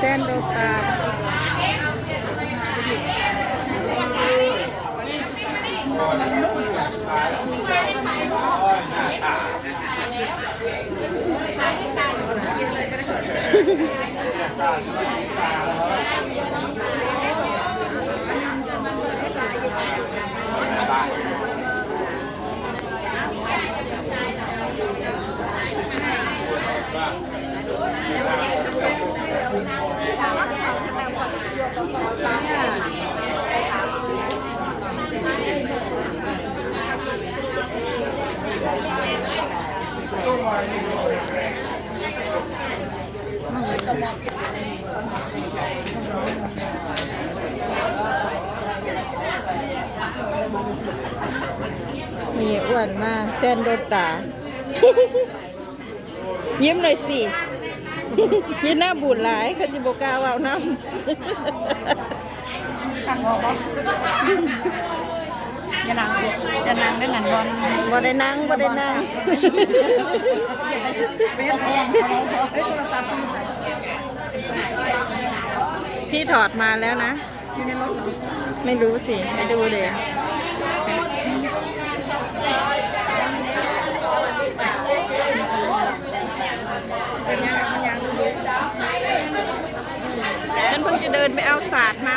แซนโดตานี่อ้วนมากแซนโดตา ยิ้มหน่อยสิ ยิ้มหน้าบูดหลายเขาจะบอกกล้าเอาน้ตั้งบอกว่าจะนั่งจะนั่งได้หนันบอลำบ่ได้นั่งบ่ได้นั่งเป็นแพงเอ้ยโทรศัพท์มีใส่พี่ถอดมาแล้วนะ อยู่ในรถเหรอไม่รู้สิไปดูเลย ดินไปเอาศาสตร์มา